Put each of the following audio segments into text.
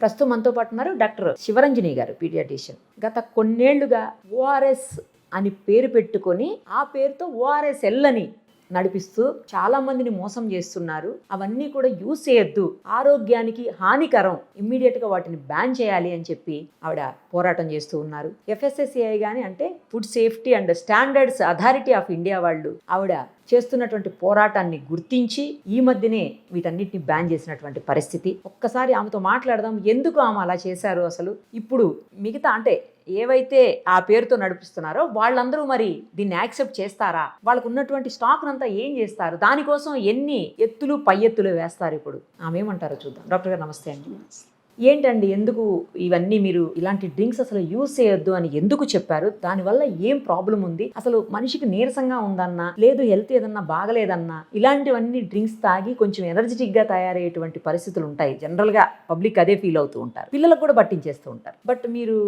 ప్రస్తుతం మనతో పాటు ఉన్నారు డాక్టర్ శివరంజని గారు పీడియాటిషియన్ గత కొన్నేళ్ళుగా ఓఆర్ఎస్ అని పేరు పెట్టుకొని ఆ పేరుతో ఓఆర్ఎస్ఎల్ అని నడిపిస్తూ చాలా మందిని మోసం చేస్తున్నారు. అవన్నీ కూడా యూజ్ చేయొద్దు. ఆరోగ్యానికి హానికరం. ఇమ్మీడియట్గా వాటిని బ్యాన్ చేయాలి అని చెప్పి ఆవిడ పోరాటం చేస్తూ ఉన్నారు. ఎఫ్ఎస్ఎస్సిఐ గాని అంటే food safety and standards authority of India వాళ్ళు ఆవిడ చేస్తున్నటువంటి పోరాటాన్ని గుర్తించి ఈ మధ్యనే వీటన్నిటిని బ్యాన్ చేసినటువంటి పరిస్థితి. ఒక్కసారి ఆమెతో మాట్లాడదాం. ఎందుకు ఆమె అలా చేశారు అసలు? ఇప్పుడు మిగతా అంటే ఏవైతే ఆ పేరుతో నడిపిస్తున్నారో వాళ్ళందరూ మరి దీన్ని యాక్సెప్ట్ చేస్తారా? వాళ్ళకు ఉన్నటువంటి స్టాక్ అంతా ఏం చేస్తారు? దానికోసం ఎన్ని ఎత్తులు పై ఎత్తులు వేస్తారు ఇప్పుడు? ఆమె ఏమంటారో చూద్దాం. డాక్టర్ గారు నమస్తే అండి. ఏంటండి ఎందుకు ఇవన్నీ మీరు ఇలాంటి డ్రింక్స్ అసలు యూజ్ చేయొద్దు అని ఎందుకు చెప్పారు? దానివల్ల ఏం ప్రాబ్లం ఉంది? అసలు మనిషికి నీరసంగా ఉందన్నా లేదు హెల్త్ ఏదన్నా బాగలేదన్నా ఇలాంటివన్నీ డ్రింక్స్ తాగి కొంచెం ఎనర్జెటిక్గా తయారయ్యేటువంటి పరిస్థితులు ఉంటాయి. జనరల్గా పబ్లిక్ అదే ఫీల్ అవుతూ ఉంటారు. పిల్లలకు కూడా పట్టించేస్తూ ఉంటారు. బట్ మీరు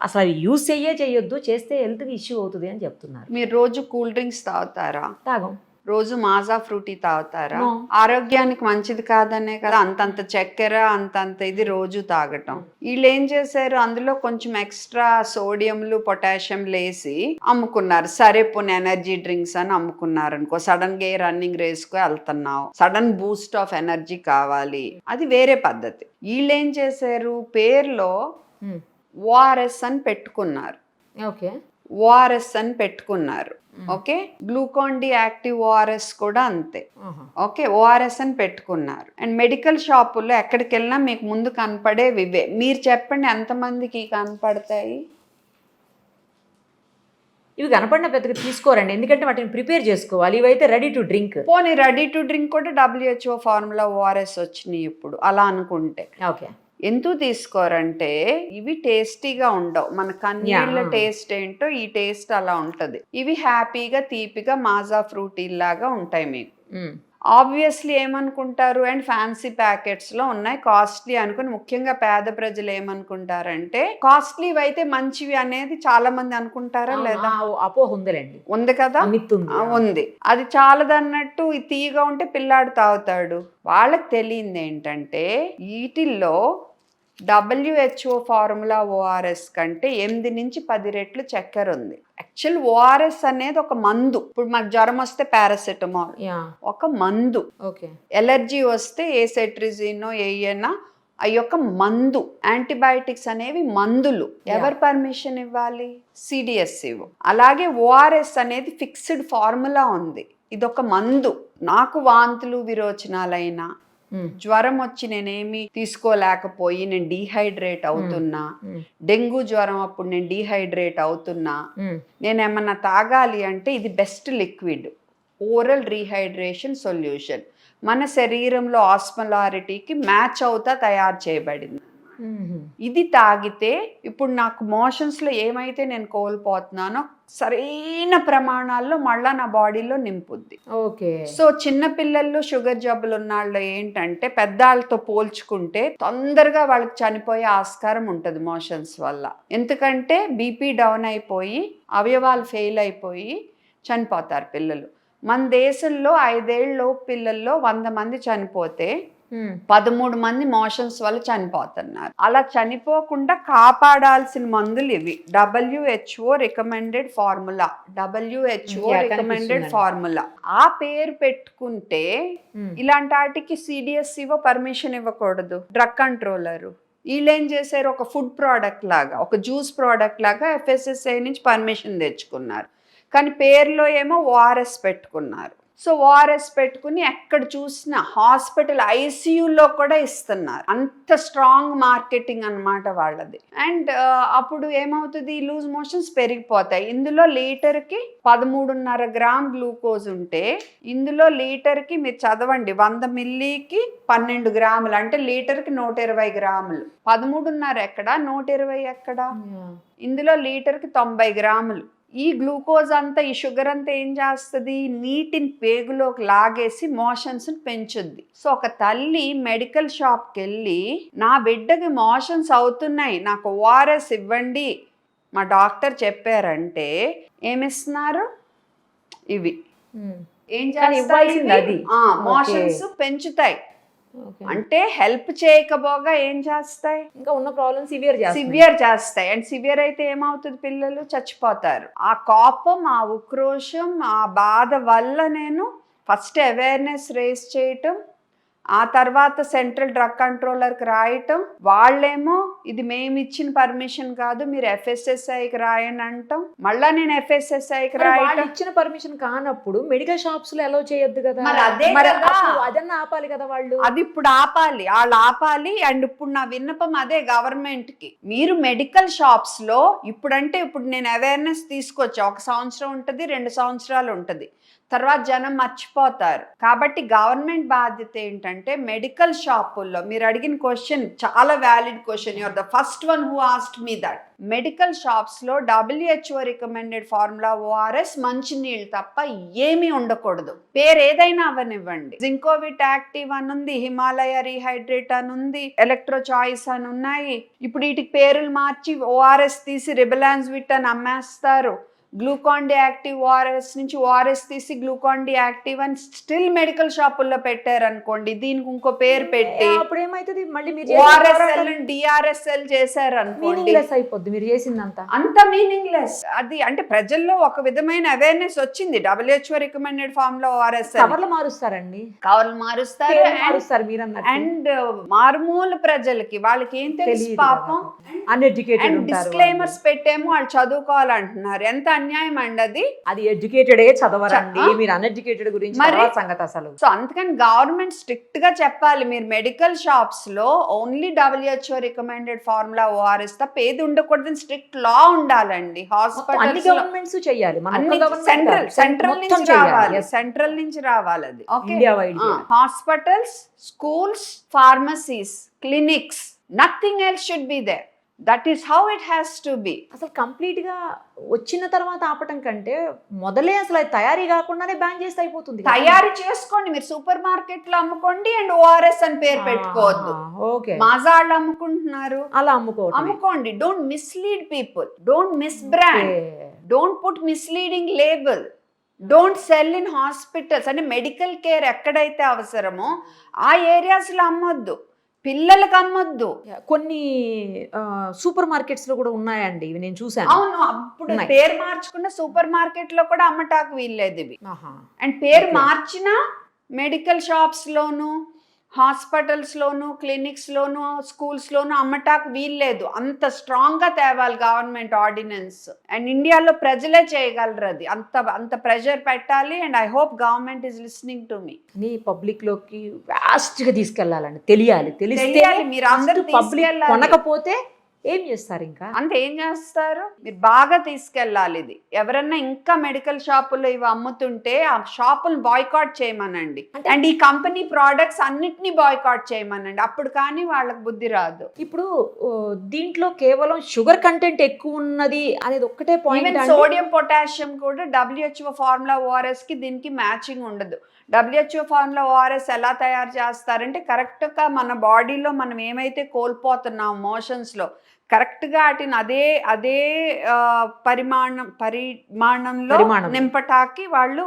అసలు అవి యూజ్ చెయ్యే చేయొద్దు చేస్తే హెల్త్కి ఇష్యూ అవుతుంది అని చెప్తున్నారు. మీరు రోజు కూల్ డ్రింక్స్ తాగుతారా? తాగం. రోజు మాజా ఫ్రూటీ తాగుతారా. ఆరోగ్యానికి మంచిది కాదనే కదా అంతంత చక్కెర అంతంత ఇది రోజు తాగటం. వీళ్ళు ఏం చేశారు? అందులో కొంచెం ఎక్స్ట్రా సోడియంలు పొటాషియంలు వేసి అమ్ముకున్నారు. సరే పోనీ ఎనర్జీ డ్రింక్స్ అని అమ్ముకున్నారు అనుకో సడన్గా రన్నింగ్ రేస్కు వెళ్తున్నావు. సడన్ బూస్ట్ ఆఫ్ ఎనర్జీ కావాలి. అది వేరే పద్ధతి. వీళ్ళు ఏం చేశారు? పేర్లో ఓఆర్ఎస్ అని పెట్టుకున్నారు. ఓకే. ఓఆర్ఎస్ అని పెట్టుకున్నారు. Okay? Glucon D active ORS కూడా అంతే. ఓకే ఓఆర్ఎస్ అని పెట్టుకున్నారు. అండ్ మెడికల్ షాపుల్లో ఎక్కడికి వెళ్ళినా మీకు ముందు కనపడేవి ఇవే. మీరు చెప్పండి ఎంతమందికి కనపడతాయి? ఇవి కనపడిన పెద్దగా తీసుకోరండి. ఎందుకంటే వాటిని ప్రిపేర్ చేసుకోవాలి. ఇవైతే రెడీ టు డ్రింక్. పోనీ రెడీ టు డ్రింక్ కూడా డబ్ల్యూహెచ్ఓ ఫార్ములా ఓఆర్ఎస్ వచ్చినాయి ఇప్పుడు. అలా అనుకుంటే. ఓకే. ఎందుకు తీసుకోరంటే ఇవి టేస్టీగా ఉండవు. మన కన్నీళ్ళ. టేస్ట్ ఏంటో ఈ టేస్ట్ అలా ఉంటది. ఇవి హ్యాపీగా తీపిగా మాజా ఫ్రూటీ లాగా ఉంటాయి మీకు. ఆబ్వియస్లీ ఏమనుకుంటారు? అండ్ ఫ్యాన్సీ ప్యాకెట్స్లో ఉన్నాయి. కాస్ట్లీ అనుకుని ముఖ్యంగా పేద ప్రజలు ఏమనుకుంటారంటే కాస్ట్లీ అయితే మంచివి అనేది చాలా మంది అనుకుంటారా లేదా? అపోహ ఉందిలేండి. ఉంది కదా? ఉంది. అది చాలదన్నట్టు ఈ తీయగా ఉంటే పిల్లాడు తాగుతాడు. వాళ్ళకి తెలియంది ఏంటంటే వీటిల్లో డబ్ల్యూహెచ్ఓ ఫార్ములా ఓఆర్ఎస్ కంటే ఎనిమిది నుంచి పది రెట్లు చక్కెర ఉంది. యాక్చువల్ ఓఆర్ఎస్ అనేది ఒక మందు. ఇప్పుడు మాకు జ్వరం వస్తే పారాసెటమాల్. ఒక మందు. ఓకే. ఎలర్జీ వస్తే ఏ సెట్రిజినో ఏయనా ఆ యొక్క మందు. యాంటీబయాటిక్స్ అనేవి మందులు. ఎవరు పర్మిషన్ ఇవ్వాలి? సిడిఎస్ ఇవ్వు. అలాగే ఓఆర్ఎస్ అనేది ఫిక్స్డ్ ఫార్ములా ఉంది. ఇదొక మందు. నాకు వాంతులు విరోచనాలైనా జ్వరం వచ్చి నేనేమి తీసుకోలేకపోయి నేను డీహైడ్రేట్ అవుతున్నా. డెంగ్యూ జ్వరం అప్పుడు నేను డీహైడ్రేట్ అవుతున్నా. నేను ఏమన్నా తాగాలి అంటే ఇది best liquid oral rehydration solution మన శరీరంలో ఆస్మలారిటీకి మ్యాచ్ అవుతా తయారు చేయబడింది. ఇది తాగితే ఇప్పుడు నాకు మోషన్స్లో ఏమైతే నేను కోల్పోతున్నానో సరైన ప్రమాణాల్లో మళ్ళా నా బాడీలో నింపుద్ది. ఓకే. సో చిన్న పిల్లల్లో షుగర్ జబ్బులు ఉన్న వాళ్ళు ఏంటంటే పెద్దాళ్ళతో పోల్చుకుంటే తొందరగా వాళ్ళకి చనిపోయే ఆస్కారం ఉంటుంది మోషన్స్ వల్ల. ఎందుకంటే బీపీ డౌన్ అయిపోయి అవయవాలు ఫెయిల్ అయిపోయి చనిపోతారు పిల్లలు. మన దేశంలో ఐదేళ్ళలో పిల్లల్లో వంద మంది చనిపోతే పదమూడు మంది మోషన్స్ వల్ల చనిపోతున్నారు. అలా చనిపోకుండా కాపాడాల్సిన మందులు ఇవి. WHO recommended formula WHO recommended. Formula ఆ పేరు పెట్టుకుంటే ఇలాంటి వాటికి సిడిఎస్ ఇవ్వ పర్మిషన్ ఇవ్వకూడదు. డ్రగ్ కంట్రోలర్ వీళ్ళు ఏం చేశారు? ఒక ఫుడ్ ప్రోడక్ట్ లాగా ఒక జ్యూస్ ప్రోడక్ట్ లాగా ఎఫ్ఎస్ఎస్ఐ నుంచి పర్మిషన్ తెచ్చుకున్నారు. కానీ పేరులో ఏమో ఓఆర్ఎస్ పెట్టుకున్నారు. సో ఓఆర్ఎస్ పెట్టుకుని ఎక్కడ చూసినా హాస్పిటల్ ఐసీయూలో కూడా ఇస్తున్నారు. అంత స్ట్రాంగ్ మార్కెటింగ్ అన్నమాట వాళ్ళది. అండ్ అప్పుడు ఏమవుతుంది? లూజ్ మోషన్స్ పెరిగిపోతాయి. ఇందులో లీటర్కి పదమూడున్నర గ్రామ్ గ్లూకోజ్ ఉంటే ఇందులో లీటర్కి మీరు చదవండి వంద మిల్లీకి పన్నెండు గ్రాములు. అంటే లీటర్కి నూట ఇరవై గ్రాములు. పదమూడున్నర ఎక్కడ? నూట ఇరవై ఎక్కడ ఇందులో లీటర్కి తొంభై గ్రాములు. ఈ గ్లూకోజ్ అంతా ఈ షుగర్ అంతా ఏం చేస్తుంది? నీటిని పేగులోకి లాగేసి మోషన్స్ పెంచుద్ది. సో ఒక తల్లి మెడికల్ షాప్కి వెళ్ళి నా బిడ్డకి మోషన్స్ అవుతున్నాయి నాకు ఓఆర్ఎస్ ఇవ్వండి. మా డాక్టర్ చెప్పారంటే ఏమిస్తున్నారు? ఇవి. ఏం అది. మోషన్స్ పెంచుతాయి. అంటే హెల్ప్ చేయకపోగా ఏం చేస్తాయి? ఇంకా ఉన్న ప్రాబ్లమ్ సివియర్ సివియర్ చేస్తాయి. అండ్ సివియర్ అయితే ఏమవుతుంది పిల్లలు? చచ్చిపోతారు. ఆ కోపం ఆ ఉక్రోషం ఆ బాధ వల్ల నేను ఫస్ట్ అవేర్నెస్ రేస్ చేయటం ఆ తర్వాత సెంట్రల్ డ్రగ్ కంట్రోలర్కి రాయటం వాళ్ళేమో ఇది మేము ఇచ్చిన పర్మిషన్ కాదు మీరు ఎఫ్ఎస్ఎస్ఐకి రాయండి అంటాం. మళ్ళా నేను ఎఫ్ఎస్ఎస్ఐకి రాయటం. ఇచ్చిన పర్మిషన్ కానప్పుడు మెడికల్ షాప్స్లో అలౌ చేయొద్దు కదా? అదన్నా ఆపాలి కదా వాళ్ళు? అది ఇప్పుడు ఆపాలి. వాళ్ళు ఆపాలి అండ్ ఇప్పుడు నా విన్నపం అదే గవర్నమెంట్కి. మీరు మెడికల్ షాప్స్లో ఇప్పుడంటే ఇప్పుడు నేను అవేర్నెస్ తీసుకొచ్చా. ఒక సంవత్సరం ఉంటుంది రెండు సంవత్సరాలు ఉంటుంది. తర్వాత జనం మర్చిపోతారు. కాబట్టి గవర్నమెంట్ బాధ్యత ఏంటంటే మెడికల్ షాపుల్లో మీరు అడిగిన క్వశ్చన్ చాలా valid question. Your the first one who asked me that. Medical షాప్స్లో డబ్ల్యూహెచ్ఓ రికమెండెడ్ ఫార్ములా ఓఆర్ఎస్ మంచినీళ్ళు తప్ప ఏమీ ఉండకూడదు. పేరు ఏదైనా అవనివ్వండి. జింకోవిట్ యాక్టివ్ అని ఉంది హిమాలయ రీహైడ్రేట్ అని ఉంది ఎలక్ట్రో చాయిస్ అని ఉన్నాయి ఇప్పుడు వీటికి పేర్లు మార్చి ఓఆర్ఎస్ తీసి రిబలాన్స్ విట్ అని అమ్మేస్తారు. గ్లూకాన్ డి యాక్టివ్ ఓఆర్ఎస్ నుంచి ఓఆర్ఎస్ తీసి గ్లూకాన్ డి యాక్టివ్ అని స్టిల్ మెడికల్ షాపుల్లో పెట్టారు అనుకోండి దీనికి ఇంకో పేరు పెట్టి అప్పుడు ఏమైతుంది మళ్ళీ మీరు ఓఆర్ఎస్ఎల్ డిఆర్ఎస్ఎల్ చేశారు అనుకోండి అయిపోద్ది మీరు చేసిందంతా. అంత మీనింగ్లెస్. అది అంటే ప్రజల్లో ఒక విధమైన అవేర్నెస్ వచ్చింది. డబ్ల్యూహెచ్ఓ రికమెండెడ్ ఫార్మ్లో ఓఆర్ఎస్ కవర్లు మారుస్తారండి. కావాలి మారుస్తారు మారుస్తారు మీరు అండ్ మారుమూల ప్రజలకి వాళ్ళకి ఏం తెలుసు పాపం? అన్ఎడ్యుకేటెడ్ డిస్క్లైమర్స్ పెట్టేమో వాళ్ళు చదువుకోవాలంటున్నారు. ఎంత అన్యాయం అండి అది. అది ఎడ్యుకేటెడే చదవరండి. మీరు అన్ఎడ్యుకేటెడ్ గురించి సంగతి అసలు. సో అందుకని గవర్నమెంట్ స్ట్రిక్ట్గా చెప్పాలి. మీరు మెడికల్ షాప్స్లో only WHO recommended formula ORS తప్ప ఏది ఉండకూడదని స్ట్రిక్ట్ లా ఉండాలండి హాస్పిటల్స్ గవర్నమెంట్స్ అన్ని సెంట్రల్ సెంట్రల్ నుంచి రావాలి. సెంట్రల్ నుంచి రావాలి అది. Okay hospitals schools pharmacies clinics nothing else should be there that is how it has to be అసలు కంప్లీట్గా వచ్చిన తర్వాత ఆపటం కంటే మొదలే అసలు అది తయారీ కాకుండానే బ్యాన్ చేస్తే అయిపోతుంది. తయారు చేసుకోండి. మీరు సూపర్ మార్కెట్లో అమ్ముకోండి అండ్ ఓఆర్ఎస్ అని పేరు పెట్టుకోవద్దు. ఓకే. మాజాళ్ళు అమ్ముకుంటున్నారు. అలా అమ్ముకోవటం అమ్ముకోండి. Don't mislead people don't misbrand don't put misleading label don't sell in hospitals అంటే మెడికల్ కేర్ ఎక్కడైతే అవసరమో ఆ ఏరియాస్లో అమ్మొద్దు. పిల్లలకు అమ్మొద్దు కొన్ని సూపర్ మార్కెట్స్లో కూడా ఉన్నాయండి ఇవి నేను చూసాను అవును అప్పుడు. పేరు మార్చుకున్న సూపర్ మార్కెట్లో కూడా అమ్మటాకు వీల్లేదు ఇవి. అండ్ పేరు. మార్చిన మెడికల్ షాప్స్ లోను హాస్పిటల్స్ లోను క్లినిక్స్ లోను స్కూల్స్ లోను అమ్మటాకు వీల్లేదు. అంత స్ట్రాంగ్గా తేవాలి గవర్నమెంట్ ఆర్డినెన్స్. అండ్ ఇండియాలో ప్రజలే చేయగలరు అది. అంత అంత ప్రెషర్ పెట్టాలి. And I hope government is listening to me. ని పబ్లిక్లోకి వ్యాస్ట్గా తీసుకెళ్ళాలండి తెలియాలి. తెలియాలి, మీరు అందరూ పబ్లిక్. కొనకపోతే ఏం చేస్తారు ఇంకా? అంటే ఏం చేస్తారు? మీరు బాగా తీసుకెళ్ళాలి ఇది. ఎవరన్నా ఇంకా మెడికల్ షాపుల్లో ఇవి అమ్ముతుంటే ఆ షాపులు బాయ్కాట్ చేయమనండి. అండ్ ఈ కంపెనీ ప్రోడక్ట్స్ అన్నిటినీ బాయ్కాట్ చేయమనండి. అప్పుడు కానీ వాళ్ళకి బుద్ధి రాదు. ఇప్పుడు దీంట్లో కేవలం షుగర్ కంటెంట్ ఎక్కువ ఉన్నది అనేది ఒక్కటే పాయింట్ సోడియం పొటాషియం కూడా డబ్ల్యూహెచ్ఓ ఫార్ములా ఓఆర్ఎస్కి దీనికి మ్యాచింగ్ ఉండదు. డబ్ల్యూహెచ్ఓ ఫార్ములా ఓఆర్ఎస్ ఎలా తయారు చేస్తారంటే కరెక్ట్గా మన బాడీలో మనం ఏమైతే కోల్పోతున్నాం మోషన్స్లో కరెక్ట్గా వాటిని అదే అదే పరిమాణం పరిమాణంలో పరిమాణం. నింపటాకి వాళ్ళు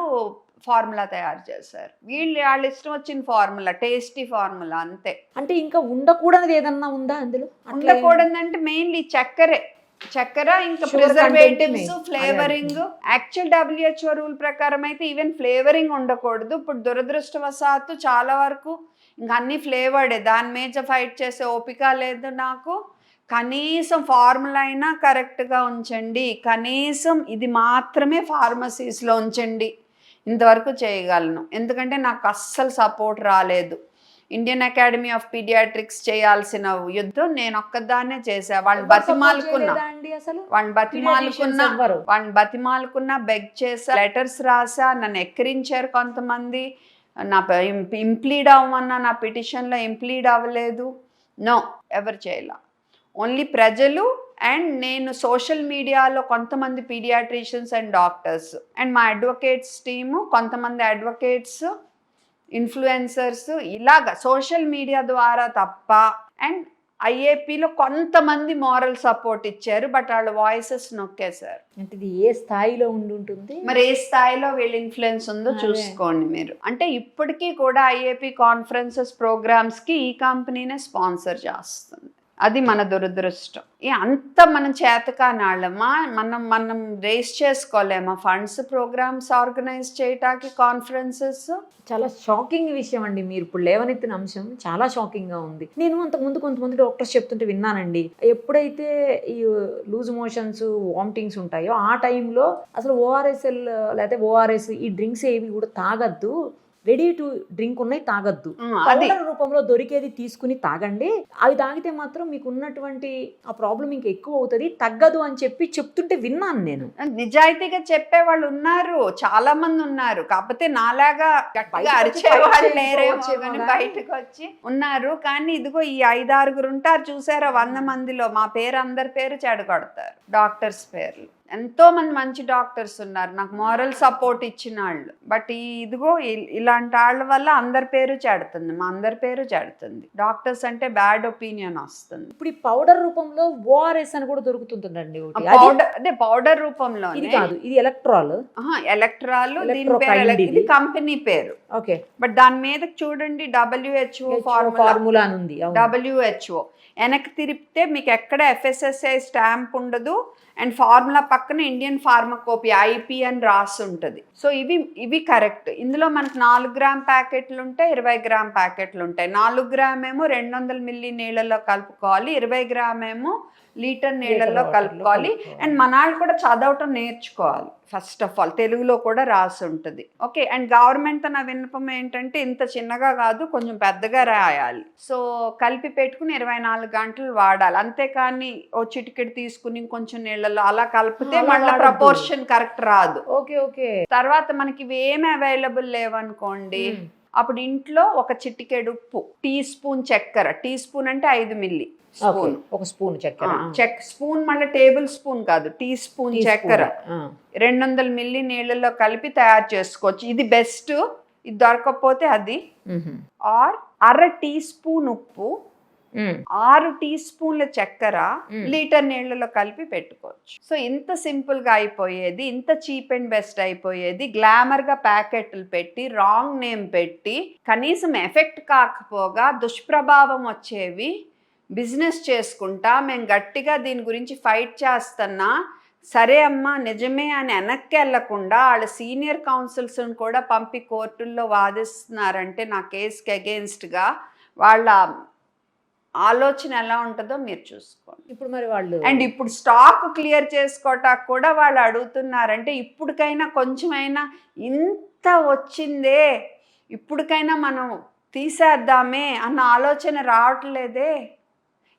ఫార్ములా తయారు చేశారు. వీళ్ళు వాళ్ళ ఇష్టం వచ్చిన ఫార్ములా టేస్టీ ఫార్ములా అంతే. అంటే ఇంకా ఉండకూడనిది ఏదన్నా ఉందా అందులో? ఉండకూడదంటే మెయిన్లీ చక్కెరే. చక్కెర ఇంకా preservatives. Flavouring. Actual WHO rule ప్రకారం అయితే ఈవెన్ ఫ్లేవరింగ్ ఉండకూడదు. ఇప్పుడు దురదృష్టవశాత్తు చాలా వరకు ఇంకా అన్ని ఫ్లేవర్డే. దాని మీద ఫైట్ చేసే ఓపిక లేదు నాకు. కనీసం ఫార్ములా అయినా కరెక్ట్గా ఉంచండి. కనీసం ఇది మాత్రమే ఫార్మసీస్లో ఉంచండి. ఇంతవరకు చేయగలను. ఎందుకంటే నాకు అస్సలు సపోర్ట్ రాలేదు. ఇండియన్ అకాడమీ ఆఫ్ పీడియాట్రిక్స్ చేయాల్సిన యుద్ధం నేను ఒక్కదాన్నే ఎవరు support బతిమాలుకున్నా. వాళ్ళని బతిమాలుకున్నా? వాళ్ళని బతిమాలుకున్నా బెగ్ చేసా లెటర్స్ రాసా నన్ను ఎక్కిరించారు కొంతమంది. నా ఇంప్లీడ్ అవ్వమన్నా నా పిటిషన్లో ఇంప్లీడ్ అవ్వలేదు. నో ఎవరు చేయాల. ఓన్లీ ప్రజలు అండ్ నేను సోషల్ మీడియాలో కొంతమంది పీడియాట్రిషియన్స్ అండ్ డాక్టర్స్ అండ్ మా అడ్వకేట్స్ టీము కొంతమంది అడ్వకేట్స్ ఇన్ఫ్లుయెన్సర్స్ ఇలాగా సోషల్ మీడియా ద్వారా తప్ప అండ్ ఐఏపీలో కొంతమంది మారల్ సపోర్ట్ ఇచ్చారు బట్ వాళ్ళ వాయిసెస్ నొక్కేశారు అంటే ఇది ఏ స్థాయిలో ఉండి ఉంటుంది? మరి ఏ స్థాయిలో వీళ్ళ ఇన్ఫ్లుయెన్స్ ఉందో. చూసుకోండి మీరు. అంటే ఇప్పటికీ కూడా ఐఏపీ కాన్ఫరెన్సెస్ ప్రోగ్రామ్స్కి ఈ కంపెనీనే స్పాన్సర్ చేస్తుంది. అది మన దురదృష్టం. ఈ అంత మనం చేతకానాళ్ళమా మనం మనం రేస్ చేసుకోలేమా? ఫండ్స్ ప్రోగ్రామ్స్ ఆర్గనైజ్ చేయటానికి కాన్ఫరెన్సెస్ చాలా షాకింగ్ విషయం అండి మీరు ఇప్పుడు లేవనెత్తిన అంశం. చాలా షాకింగ్గా ఉంది. నేను అంతకుముందు కొంతమంది డాక్టర్స్ చెప్తుంటే విన్నానండి. ఎప్పుడైతే ఈ లూజ్ మోషన్స్ వామిటింగ్స్ ఉంటాయో ఆ టైంలో అసలు ఓఆర్ఎస్ఎల్ లేకపోతే ఓఆర్ఎస్ ఈ డ్రింక్స్ ఏవి కూడా తాగద్దు. రెడీ టు డ్రింక్ ఉన్నాయి తాగద్దు. పౌడర్ రూపంలో దొరికేది తీసుకుని తాగండి. అవి తాగితే మాత్రం మీకు ఉన్నటువంటి ఆ ప్రాబ్లం ఇంకా ఎక్కువ అవుతుంది తగ్గదు అని చెప్పి చెప్తుంటే విన్నాను నేను. నిజాయితీగా చెప్పే వాళ్ళు ఉన్నారు చాలా మంది ఉన్నారు. కాకపోతే నాలాగా అరిచే వాళ్ళు. బయటకు వచ్చి ఉన్నారు. కానీ ఇదిగో ఈ ఐదారుగురు ఉంటారు చూసారా వంద మందిలో. మా పేరు అందరి పేరు చెడగొడతారు. డాక్టర్స్ పేర్లు. ఎంతో మంది మంచి డాక్టర్స్ ఉన్నారు నాకు మారల్ సపోర్ట్ ఇచ్చిన వాళ్ళు. బట్ ఈ ఇదిగో ఇలాంటి వాళ్ళ వల్ల అందరి పేరు చెడుతుంది మా అందరి పేరు చెడుతుంది. డాక్టర్స్ అంటే బ్యాడ్ ఒపీనియన్ వస్తుంది. ఇప్పుడు ఈ పౌడర్ రూపంలో ఓఆర్ఎస్ అని కూడా దొరుకుతుందండి అది- పౌడర్ అదే పౌడర్ రూపంలో ఇది కాదు ఇది ఎలక్ట్రాల్. ఎలక్ట్రాల్ దీని పేరు ఇది. కంపెనీ పేరు. ఓకే. బట్ దాని మీద చూడండి డబ్ల్యూహెచ్ఓ ఫార్ములా. ఉంది. డబ్ల్యూహెచ్ఓ. వెనక్కి తిరిపితే మీకు ఎక్కడ ఎఫ్ఎస్ఎస్ఐ స్టాంప్ ఉండదు అండ్ ఫార్ములా పక్కన ఇండియన్ ఫార్మకోపీ ఐపి అని రాసి ఉంటుంది. సో ఇవి ఇవి కరెక్ట్. ఇందులో మనకు నాలుగు గ్రామ్ ప్యాకెట్లు ఉంటాయి ఇరవై గ్రామ్ ప్యాకెట్లు ఉంటాయి. నాలుగు గ్రామ్ ఏమో రెండు వందల మిల్లీ నీళ్ళలో కలుపుకోవాలి ఇరవై గ్రామ్ ఏమో లీటర్ నీళ్ళల్లో కలుపుకోవాలి. అండ్ మనాళ్ళు కూడా చదవటం నేర్చుకోవాలి ఫస్ట్ ఆఫ్ ఆల్. తెలుగులో కూడా రాసి ఉంటుంది. ఓకే అండ్ గవర్నమెంట్ నా విన్నపం ఏంటంటే ఇంత చిన్నగా కాదు కొంచెం పెద్దగా రాయాలి. సో కలిపి పెట్టుకుని ఇరవై నాలుగు గంటలు వాడాలి. అంతేకాని ఓ చిటికెట్ తీసుకుని కొంచెం నీళ్ళలో అలా కలిపితే మళ్ళీ. ప్రపోర్షన్ కరెక్ట్ రాదు ఓకే ఓకే తర్వాత మనకి ఇవి ఏమి అవైలబుల్ లేవనుకోండి. అప్పుడు ఇంట్లో ఒక చిటికెడు ఉప్పు టీ స్పూన్ చక్కెర టీ స్పూన్ అంటే ఐదు మిల్లీ. స్పూన్ ఒక స్పూన్ చక్కెర. చెక్ స్పూన్ మళ్ళీ టేబుల్ స్పూన్ కాదు టీ స్పూన్ చక్కెర. రెండు వందల మిల్లీ నీళ్ళల్లో కలిపి తయారు చేసుకోవచ్చు ఇది బెస్ట్ ఇది దొరకకపోతే అది. ఆర్ అర టీ స్పూన్ ఉప్పు. ఆరు టీ స్పూన్ల చక్కెర. లీటర్ నీళ్ళలో కలిపి పెట్టుకోవచ్చు సో ఇంత సింపుల్గా అయిపోయేది ఇంత చీప్ అండ్ బెస్ట్ అయిపోయేది గ్లామర్గా ప్యాకెట్లు పెట్టి రాంగ్ నేమ్ పెట్టి కనీసం ఎఫెక్ట్ కాకపోగా దుష్ప్రభావం వచ్చేవి బిజినెస్ చేసుకుంటా మేము గట్టిగా దీని గురించి ఫైట్ చేస్తున్నా సరే అమ్మా నిజమే అని వెనక్కి వెళ్ళకుండా వాళ్ళ సీనియర్ కౌన్సిల్స్ని కూడా పంపి కోర్టుల్లో వాదిస్తున్నారంటే నా కేసుకి అగేన్స్ట్గా వాళ్ళ ఆలోచన ఎలా ఉంటుందో మీరు చూసుకోండి ఇప్పుడు మరి వాళ్ళు అండ్ ఇప్పుడు స్టాక్ క్లియర్ చేసుకోవటానికి కూడా వాళ్ళు అడుగుతున్నారంటే ఇప్పటికైనా కొంచెమైనా ఇంత వచ్చిందే ఇప్పటికైనా మనం తీసేద్దామే అన్న ఆలోచన రావట్లేదే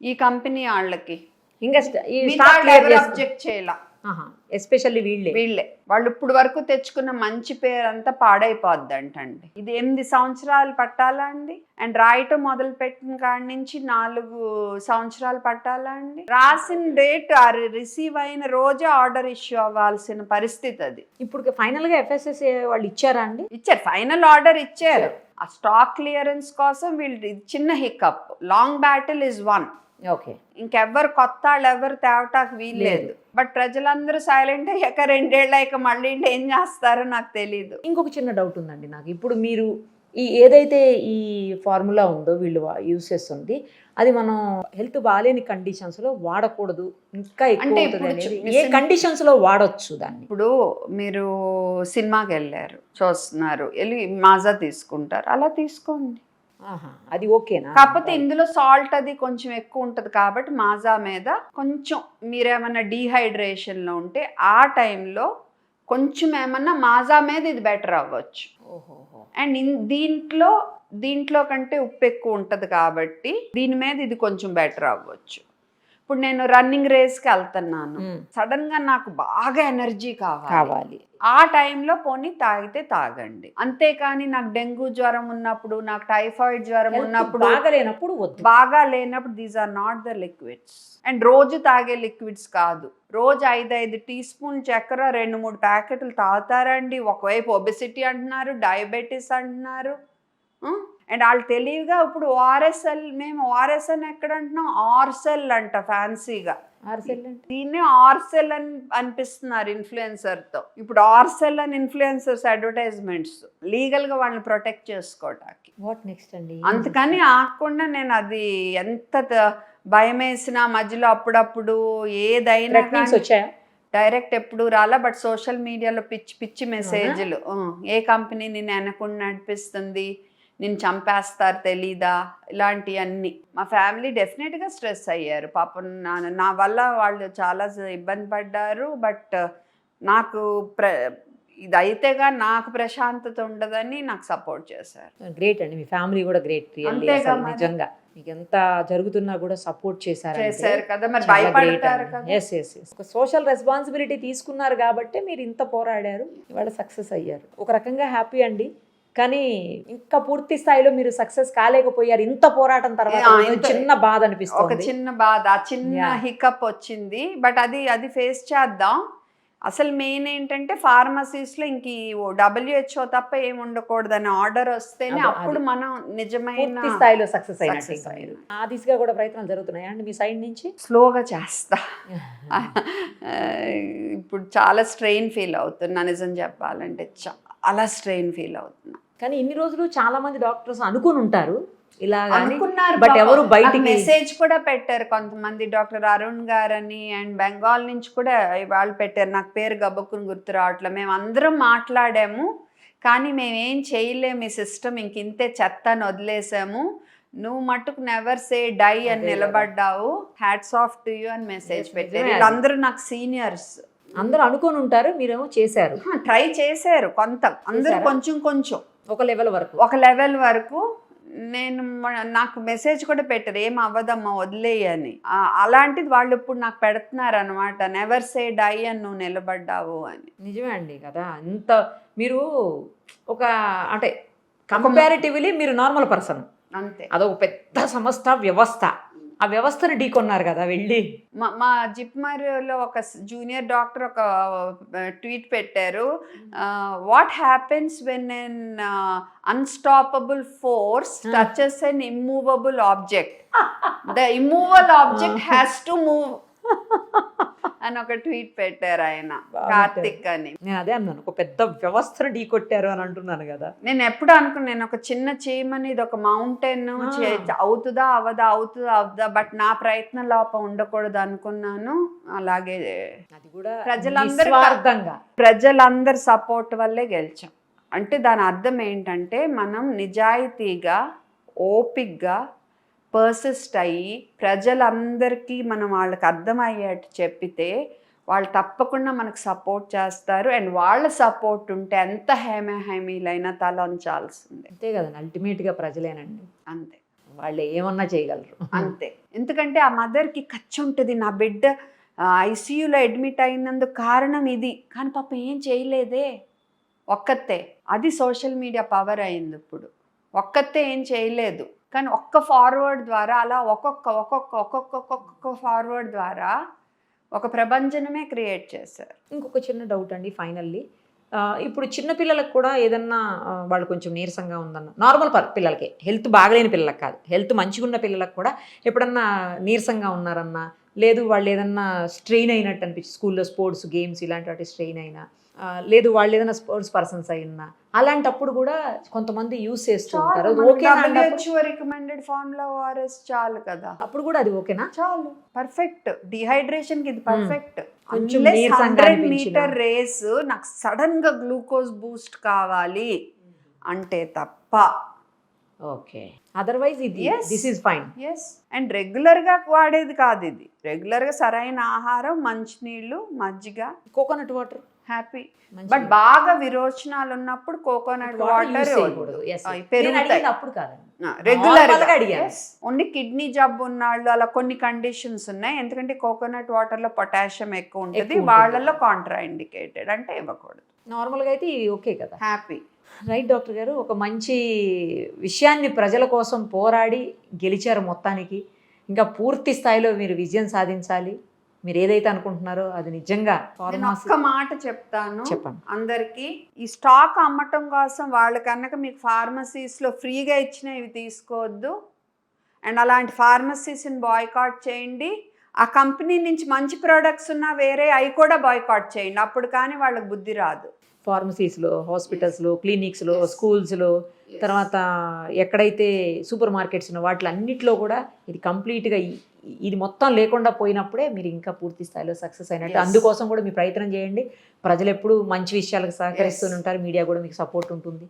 ఈ కంపెనీ వాళ్ళకి ఇంకా. అబ్జెక్ట్ చేయాల ఎస్పెషల్లీ వీళ్ళే. వీళ్ళే. వాళ్ళు ఇప్పుడు వరకు తెచ్చుకున్న మంచి పేరు అంతా పాడైపోద్ది అంటండి ఇది ఎనిమిది సంవత్సరాలు పట్టాలా అండి? అండ్ రాయటం మొదలు పెట్టిన కాడి నుంచి నాలుగు సంవత్సరాలు పట్టాలా అండి? రాసిన డేట్ రిసీవ్ అయిన రోజే ఆర్డర్ ఇష్యూ అవ్వాల్సిన పరిస్థితి అది. ఇప్పుడు ఫైనల్గా ఎఫ్ఎస్ఎస్ వాళ్ళు ఇచ్చారా అండి? ఇచ్చారు. ఫైనల్ ఆర్డర్ ఇచ్చారు. ఆ స్టాక్ క్లియరెన్స్ కోసం వీళ్ళు ఇది చిన్న hiccup long battle is one. Okay. ఇంకెవ్వరు కొత్త వాళ్ళు ఎవరు తేవటానికి వీల్లేదు. బట్ ప్రజలందరూ సైలెంట్ అయ్యాక రెండేళ్ళు అయ్యాక మళ్ళీ ఏం చేస్తారో నాకు తెలీదు. ఇంకొక చిన్న డౌట్ ఉందండి నాకు. ఇప్పుడు మీరు ఈ ఏదైతే ఈ ఫార్ములా ఉందో వీళ్ళు యూస్ చేస్తుంది అది మనం హెల్త్ బాగాలేని కండిషన్స్లో వాడకూడదు. ఇంకా అంటే ఏ కండిషన్స్లో వాడొచ్చు దాన్ని? ఇప్పుడు మీరు సినిమాకి వెళ్ళారు చూస్తున్నారు వెళ్ళి మాజా తీసుకుంటారు అలా తీసుకోండి. అది ఓకేనా? కాకపోతే ఇందులో సాల్ట్ అది కొంచెం ఎక్కువ ఉంటుంది కాబట్టి మాజా మీద కొంచెం మీరేమన్నా డీహైడ్రేషన్లో ఉంటే ఆ టైంలో కొంచెం ఏమన్నా మాజా మీద ఇది బెటర్ అవ్వచ్చు. అండ్ దీంట్లో దీంట్లో కంటే ఉప్పు ఎక్కువ ఉంటుంది కాబట్టి దీని మీద ఇది కొంచెం బెటర్ అవ్వచ్చు. ఇప్పుడు నేను రన్నింగ్ రేస్కి వెళ్తున్నాను. సడన్గా నాకు బాగా ఎనర్జీ కావాలి. ఆ టైంలో పోనీ తాగితే తాగండి. అంతేకాని నాకు డెంగ్యూ జ్వరం ఉన్నప్పుడు నాకు టైఫాయిడ్ జ్వరం ఉన్నప్పుడు బాగలేనప్పుడు వద్దు. బాగా లేనప్పుడు these are not the liquids and రోజు తాగే లిక్విడ్స్ కాదు. రోజు ఐదు ఐదు టీ స్పూన్ చక్కెర రెండు మూడు ప్యాకెట్లు తాగుతారండి. ఒకవైపు ఒబెసిటీ అంటున్నారు డయాబెటీస్ అంటున్నారు. అండ్ వాళ్ళు తెలివిగా ఇప్పుడు ఓఆర్ఎస్ఎల్ మేము ఓఆర్ఎస్ఎల్ ఎక్కడ అంటున్నాం ఆర్సెల్ అంట ఫ్యాన్సీగా. దీన్నే ఆర్సెల్ అని అనిపిస్తున్నారు ఇన్ఫ్లుయెన్సర్తో ఇప్పుడు ఆర్సెల్ అని ఇన్ఫ్లుయెన్సర్స్ అడ్వర్టైజ్మెంట్స్. లీగల్గా వాళ్ళని ప్రొటెక్ట్ చేసుకోవటానికి. వాట్ నెక్స్ట్ అండి? అందుకని ఆగకుండా నేను అది ఎంత భయం వేసినా మధ్యలో అప్పుడప్పుడు ఏదైనా వచ్చాయా? డైరెక్ట్ ఎప్పుడు రాలా బట్ సోషల్ మీడియాలో పిచ్చి పిచ్చి మెసేజ్లు. ఏ కంపెనీ నేను వెనకుండా నడిపిస్తుంది? నేను చంపేస్తారు తెలీదా? ఇలాంటివన్నీ మా ఫ్యామిలీ డెఫినెట్గా స్ట్రెస్ అయ్యారు. పాపం నా నా వల్ల వాళ్ళు చాలా ఇబ్బంది పడ్డారు. బట్ నాకు ప్ర ఇది అయితేగా నాకు ప్రశాంతత ఉండదని నాకు సపోర్ట్ చేశారు. గ్రేట్ అండి. మీ ఫ్యామిలీ కూడా గ్రేట్. నిజంగా. మీకు ఎంత జరుగుతున్నా కూడా సపోర్ట్ చేశారు చేశారు కదా మరి. భయపడతారు కదా. ఎస్ ఎస్ ఎస్ ఒక సోషల్ రెస్పాన్సిబిలిటీ తీసుకున్నారు కాబట్టి మీరు ఇంత పోరాడారు. ఇవాళ సక్సెస్ అయ్యారు. ఒక రకంగా హ్యాపీ అండి. కానీ ఇంకా పూర్తి స్థాయిలో మీరు సక్సెస్ కాలేకపోయారు ఇంత పోరాటం తర్వాత చిన్న బాధ ఒక అనిపిస్తుంది చిన్న బాధ ఆ చిన్న. హికప్ వచ్చింది. బట్ అది అది ఫేస్ చేద్దాం. అసలు మెయిన్ ఏంటంటే pharmacies లో ఇంక డబ్ల్యూహెచ్ఓ తప్ప ఏమి ఉండకూడదని ఆర్డర్ వస్తేనే అప్పుడు మనం నిజమైన స్థాయిలో సక్సెస్ అయినట్టు. ఆ దిశగా కూడా ప్రయత్నాలు జరుగుతున్నాయా అండి మీ సైడ్ నుంచి? స్లోగా చేస్తా. ఇప్పుడు చాలా స్ట్రెయిన్ ఫీల్ అవుతున్నా నిజం చెప్పాలంటే చాలా స్ట్రెయిన్ ఫీల్ అవుతున్నా. కానీ ఇన్ని రోజులు చాలా మంది డాక్టర్స్ అనుకుని ఉంటారు ఇలా అనుకున్నారు బట్. ఎవరు బయటికి మెసేజ్ కూడా పెట్టారు కొంతమంది డాక్టర్ అరుణ్ గారని అండ్ బెంగాల్ నుంచి కూడా వాళ్ళు పెట్టారు. నాకు పేరు గబ్బక్కుని గుర్తు రావట్లేదు మేము అందరం మాట్లాడాము కానీ మేము ఏం చేయలేము. ఈ సిస్టమ్ ఇంక ఇంతే చెత్త అని వదిలేసాము. నువ్వు మట్టుకు నెవర్ సే డై అని. నిలబడ్డావు. హ్యాట్స్ ఆఫ్ టు యూ అని మెసేజ్ పెట్టారు. వీళ్ళందరూ నాకు సీనియర్స్ అందరూ అనుకొని ఉంటారు మీరేమో చేశారు. ట్రై చేశారు కొంత. అందరూ? కొంచెం కొంచెం. ఒక లెవెల్ వరకు. ఒక లెవెల్ వరకు. నేను నాకు మెసేజ్ కూడా పెట్టారు ఏం అవ్వదమ్మా వదిలేయని అలాంటిది వాళ్ళు ఇప్పుడు నాకు పెడుతున్నారు అనమాట నెవర్ సే డై అని నువ్వు నిలబడ్డావు అని. నిజమే అండి కదా. ఇంత మీరు ఒక అంటే కంపారిటివ్లీ మీరు నార్మల్ పర్సన్ అంతే. అదొక పెద్ద సంస్థ వ్యవస్థ. ఆ వ్యవస్థను ఢీకొన్నారు కదా వెళ్ళి. మా మా జిప్మర్లో ఒక జూనియర్ డాక్టర్ ఒక ట్వీట్ పెట్టారు. What happens when an unstoppable force touches an immovable object the immovable object has to move అని ఒక ట్వీట్ పెట్టారు ఆయన కార్తిక్ అని. నేను అదే అన్నాను ఒక పెద్ద వ్యవస్థను ఢీకొట్టారు అని అంటున్నాను కదా. నేను ఎప్పుడు అనుకున్నా నేను ఒక చిన్న చీమని ఇది ఒక మౌంటైన్. అవుతుందా అవదా అవుతుందా అవదా బట్ నా ప్రయత్న లోపం ఉండకూడదు అనుకున్నాను. అలాగే అది కూడా ప్రజలందరూ ప్రజలందరి సపోర్ట్ వల్లే గెలిచాం. అంటే దాని అర్థం ఏంటంటే మనం నిజాయితీగా ఓపిక్గా పర్సిస్ట్ అయ్యి ప్రజలందరికీ మనం వాళ్ళకి అర్థమయ్యేట్టు చెప్పితే వాళ్ళు తప్పకుండా మనకు సపోర్ట్ చేస్తారు. అండ్ వాళ్ళ సపోర్ట్ ఉంటే ఎంత హేమ హేమీలైనా తల ఉంచాల్సిందే అంతే కదండి. అల్టిమేట్గా ప్రజలేనండి. అంతే. వాళ్ళు ఏమన్నా చేయగలరు. అంతే. ఎందుకంటే ఆ మదర్కి ఖర్చు ఉంటుంది. నా బిడ్డ ఐసీయూలో అడ్మిట్ అయినందుకు కారణం ఇది. కానీ పాప ఏం చేయలేదే. ఒక్కతే. అది సోషల్ మీడియా పవర్ అయింది ఇప్పుడు. ఒక్కతే ఏం చేయలేదు. కానీ ఒక్క ఫార్వర్డ్ ద్వారా అలా ఒక్కొక్క ఒక్కొక్క ఒక్కొక్క ఒక్కొక్క ఫార్వర్డ్ ద్వారా ఒక ప్రపంచనమే క్రియేట్ చేశారు. ఇంకొక చిన్న డౌట్ అండి ఫైనల్లీ ఇప్పుడు చిన్న పిల్లలకు కూడా ఏదన్నా వాళ్ళు కొంచెం నీరసంగా ఉందన్న నార్మల్ పర్ పిల్లలకి. హెల్త్ బాగలేని పిల్లలకు కాదు. హెల్త్ మంచిగా ఉన్న పిల్లలకు కూడా ఎప్పుడన్నా నీరసంగా ఉన్నారన్నా లేదు వాళ్ళు ఏదన్నా స్ట్రెయిన్ అయినట్టు అనిపించి స్కూల్లో స్పోర్ట్స్ గేమ్స్ ఇలాంటి వాటి స్ట్రెయిన్ అయినా లేదు వాళ్ళు ఏదైనా స్పోర్ట్స్ పర్సన్స్ అయినా. అలాంటిప్పుడు కూడా కొంతమంది యూస్ చేస్తూ ఉంటారు అది ఓకేనా అండి అప్పుడు? డబ్ల్యూహెచ్ఓ రికమెండెడ్ ఫార్ములా ఓఆర్ఎస్ చాలు కదా. అప్పుడు కూడా అది ఓకేనా? చాలు పర్ఫెక్ట్ డిహైడ్రేషన్కి ఇది పర్ఫెక్ట్ హండ్రెడ్. మీటర్ రేస్ నాకు సడన్గా గ్లూకోజ్ బూస్ట్ కావాలి అంటే తప్ప. ఓకే. అదర్వైజ్ ఇది. This is fine yes and రెగ్యులర్గా వాడేది కాదు ఇది. రెగ్యులర్గా సరైన ఆహారం మంచినీళ్ళు మజ్జిగ. కోకోనట్ వాటర్ హ్యాపీ బట్ బాగా విరోచనాలు ఉన్నప్పుడు కోకోనట్ వాటర్ అప్పుడు కాదండి. రెగ్యులర్. ఓన్లీ కిడ్నీ జబ్బు ఉన్నాళ్ళు అలా కొన్ని కండిషన్స్ ఉన్నాయి. ఎందుకంటే కోకోనట్ వాటర్లో పొటాషియం ఎక్కువ ఉంటుంది. ఎక్కువ ఉంటుంది. వాళ్ళలో కాంట్రా ఇండికేటెడ్ అంటే ఇవ్వకూడదు. నార్మల్గా అయితే ఇది ఓకే కదా. హ్యాపీ రైట్ డాక్టర్ గారు? ఒక మంచి విషయాన్ని ప్రజల కోసం పోరాడి గెలిచారు మొత్తానికి. ఇంకా పూర్తి స్థాయిలో మీరు విజయం సాధించాలి. మీరు ఏదైతే అనుకుంటున్నారో అది నిజంగా ఒక్క మాట చెప్తాను. చెప్పండి. అందరికి ఈ స్టాక్ అమ్మటం కోసం వాళ్ళ కనుక మీకు pharmacies లో ఫ్రీగా ఇచ్చిన ఇవి తీసుకోవద్దు. అండ్ అలాంటి ఫార్మసీస్ని బాయ్కాట్ చేయండి. ఆ కంపెనీ నుంచి మంచి ప్రోడక్ట్స్ ఉన్నా వేరే అవి కూడా బాయ్కాట్ చేయండి. అప్పుడు కానీ వాళ్ళకి బుద్ధి రాదు. ఫార్మసీస్లో హాస్పిటల్స్లో క్లినిక్స్లో స్కూల్స్లో తర్వాత ఎక్కడైతే సూపర్ మార్కెట్స్ ఉన్న వాటిలో అన్నిట్లో కూడా ఇది కంప్లీట్గా ఇది మొత్తం లేకుండా పోయినప్పుడే మీరు ఇంకా పూర్తి స్థాయిలో సక్సెస్ అయినట్టు. అందుకోసం కూడా మీ ప్రయత్నం చేయండి. ప్రజలు ఎప్పుడు మంచి విషయాలకు సహకరిస్తూనే ఉంటారు. మీడియా కూడా మీకు సపోర్ట్ ఉంటుంది.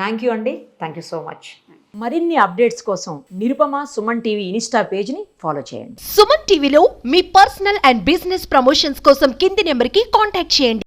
థ్యాంక్ యూ అండి. Thank you so much. మరిన్ని అప్డేట్స్ కోసం నిరుపమ సుమన్ టీవీ ఇన్స్టా పేజ్ని ఫాలో చేయండి. సుమన్ టీవీలో మీ పర్సనల్ అండ్ బిజినెస్ ప్రమోషన్స్ కోసం కింది నెంబర్కి కాంటాక్ట్ చేయండి.